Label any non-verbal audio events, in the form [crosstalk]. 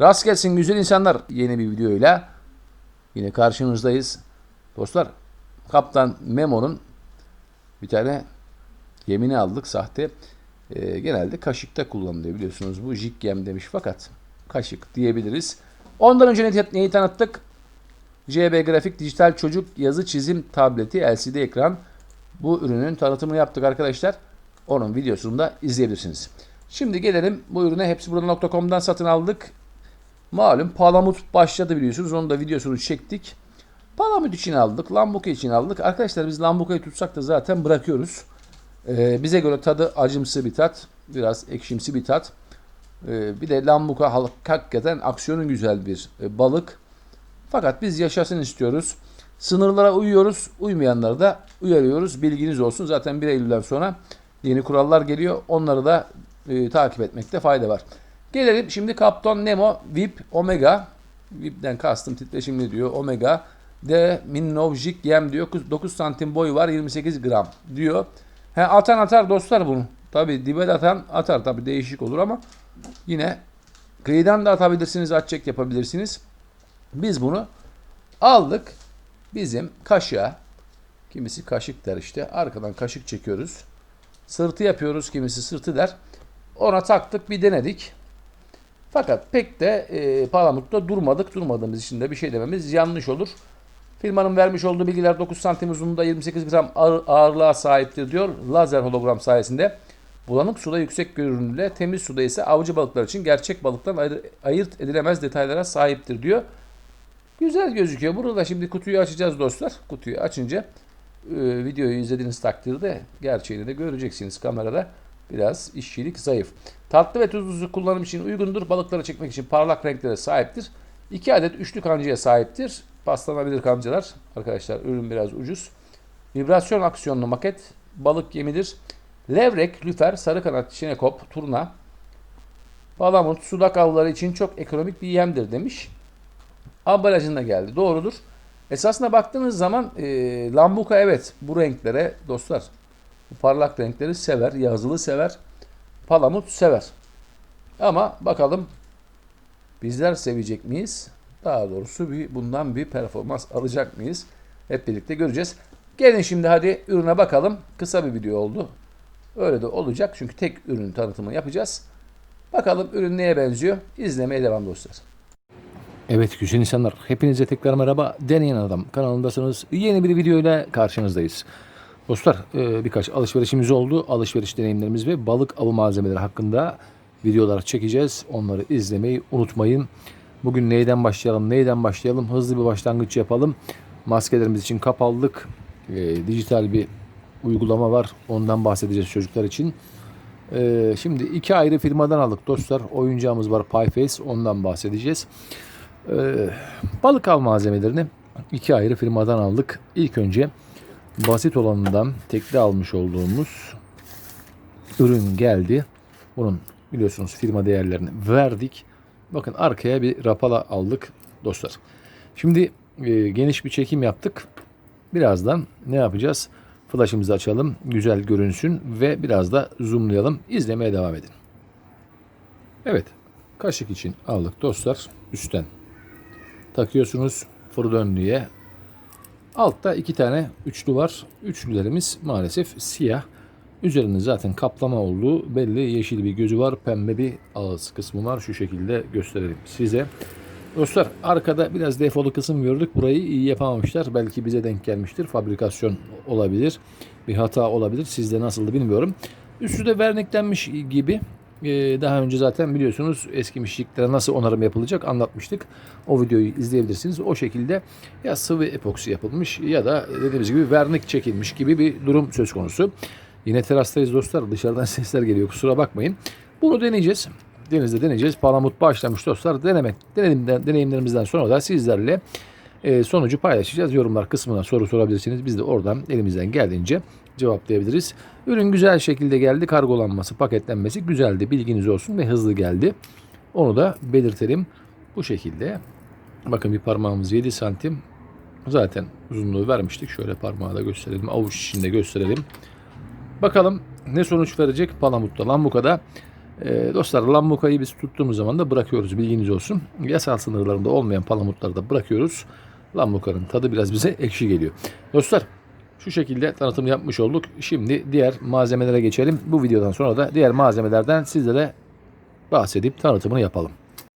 Rast gelsin güzel insanlar yeni bir videoyla. Yine karşınızdayız. Dostlar Kaptan Memo'nun bir tane yemini aldık sahte. Ee, genelde kaşıkta kullanılıyor biliyorsunuz. Bu jig yem demiş fakat kaşık diyebiliriz. Ondan önce ne- neyi tanıttık? CB Grafik Dijital Çocuk Yazı Çizim Tableti LCD ekran. Bu ürünün tanıtımını yaptık arkadaşlar. Onun videosunu da izleyebilirsiniz. Şimdi gelelim bu ürüne hepsi burada.com'dan satın aldık. Malum Palamut başladı biliyorsunuz. Onun da videosunu çektik. Palamut için aldık. Lambuka için aldık. Arkadaşlar biz Lambuka'yı tutsak da zaten bırakıyoruz. Ee, bize göre tadı acımsı bir tat. Biraz ekşimsi bir tat. Ee, bir de Lambuka hakikaten aksiyonu güzel bir e, balık. Fakat biz yaşasın istiyoruz. Sınırlara uyuyoruz. Uymayanları da uyarıyoruz. Bilginiz olsun. Zaten 1 Eylül'den sonra yeni kurallar geliyor. Onları da e, takip etmekte fayda var. Gelelim şimdi Kaptan Nemo VIP Omega. VIP'den kastım titreşimli diyor. Omega de Minnovjik yem diyor. 9 santim boyu var 28 gram diyor. He, atan atar dostlar bunu. Tabi dibe de atan atar. Tabi değişik olur ama yine kıyıdan da atabilirsiniz. At çek yapabilirsiniz. Biz bunu aldık. Bizim kaşığa kimisi kaşık der işte. Arkadan kaşık çekiyoruz. Sırtı yapıyoruz. Kimisi sırtı der. Ona taktık bir denedik. Fakat pek de e, palamutta durmadık. Durmadığımız için de bir şey dememiz yanlış olur. Firmanın vermiş olduğu bilgiler 9 santim uzunluğunda 28 gram ağır- ağırlığa sahiptir diyor. Lazer hologram sayesinde bulanık suda yüksek görünümlü, temiz suda ise avcı balıklar için gerçek balıktan ayrı- ayırt edilemez detaylara sahiptir diyor. Güzel gözüküyor. Burada şimdi kutuyu açacağız dostlar. Kutuyu açınca e, videoyu izlediğiniz takdirde gerçeğini de göreceksiniz kamerada. Biraz işçilik zayıf. Tatlı ve tuzlu kullanım için uygundur. Balıkları çekmek için parlak renklere sahiptir. 2 adet üçlü kancaya sahiptir. Paslanabilir kancalar. Arkadaşlar ürün biraz ucuz. Vibrasyon aksiyonlu maket. Balık yemidir. Levrek, lüfer, sarı kanat, çinekop, turna. Palamut, sudak avları için çok ekonomik bir yemdir demiş ambalajında geldi. Doğrudur. Esasına baktığınız zaman e, lambuka evet bu renklere dostlar parlak renkleri sever. Yazılı sever. Palamut sever. Ama bakalım bizler sevecek miyiz? Daha doğrusu bir, bundan bir performans alacak mıyız? Hep birlikte göreceğiz. Gelin şimdi hadi ürüne bakalım. Kısa bir video oldu. Öyle de olacak çünkü tek ürün tanıtımını yapacağız. Bakalım ürün neye benziyor? İzlemeye devam dostlar. Evet güzel insanlar. Hepinize tekrar merhaba. Deneyen Adam kanalındasınız. Yeni bir video ile karşınızdayız. Dostlar e, birkaç alışverişimiz oldu. Alışveriş deneyimlerimiz ve balık avı malzemeleri hakkında videolar çekeceğiz. Onları izlemeyi unutmayın. Bugün neyden başlayalım, neyden başlayalım? Hızlı bir başlangıç yapalım. Maskelerimiz için kap aldık. E, dijital bir uygulama var. Ondan bahsedeceğiz çocuklar için. E, şimdi iki ayrı firmadan aldık dostlar. Oyuncağımız var Pieface. Ondan bahsedeceğiz. Ee, balık av malzemelerini iki ayrı firmadan aldık. İlk önce basit olanından tekli almış olduğumuz ürün geldi. Bunun biliyorsunuz firma değerlerini verdik. Bakın arkaya bir rapala aldık dostlar. Şimdi e, geniş bir çekim yaptık. Birazdan ne yapacağız? Flash'ımızı açalım. Güzel görünsün ve biraz da zoomlayalım. İzlemeye devam edin. Evet. Kaşık için aldık dostlar. Üstten takıyorsunuz fır döndüğüye. Altta iki tane üçlü var. Üçlülerimiz maalesef siyah. Üzerinde zaten kaplama olduğu belli. Yeşil bir gözü var. Pembe bir ağız kısmı var. Şu şekilde gösterelim size. Dostlar arkada biraz defolu kısım gördük. Burayı iyi yapamamışlar. Belki bize denk gelmiştir. Fabrikasyon olabilir. Bir hata olabilir. Sizde nasıldı bilmiyorum. Üstü de verniklenmiş gibi. Ee, daha önce zaten biliyorsunuz eskimişliklere nasıl onarım yapılacak anlatmıştık. O videoyu izleyebilirsiniz. O şekilde ya sıvı epoksi yapılmış ya da dediğimiz gibi vernik çekilmiş gibi bir durum söz konusu. Yine terastayız dostlar. Dışarıdan [laughs] sesler geliyor. Kusura bakmayın. Bunu deneyeceğiz. Denizde deneyeceğiz. Palamut başlamış dostlar. Denemek, deneyimden, deneyimlerimizden sonra da sizlerle e, sonucu paylaşacağız. Yorumlar kısmına soru sorabilirsiniz. Biz de oradan elimizden geldiğince cevaplayabiliriz. Ürün güzel şekilde geldi. Kargolanması, paketlenmesi güzeldi. Bilginiz olsun ve hızlı geldi. Onu da belirtelim. Bu şekilde. Bakın bir parmağımız 7 santim. Zaten uzunluğu vermiştik. Şöyle parmağı da gösterelim. Avuç içinde gösterelim. Bakalım ne sonuç verecek Palamut'ta, Lambuka'da. Ee, dostlar lambukayı biz tuttuğumuz zaman da bırakıyoruz bilginiz olsun. Yasal sınırlarında olmayan palamutları da bırakıyoruz. Lambukanın tadı biraz bize [laughs] ekşi geliyor. Dostlar şu şekilde tanıtım yapmış olduk. Şimdi diğer malzemelere geçelim. Bu videodan sonra da diğer malzemelerden sizlere bahsedip tanıtımını yapalım.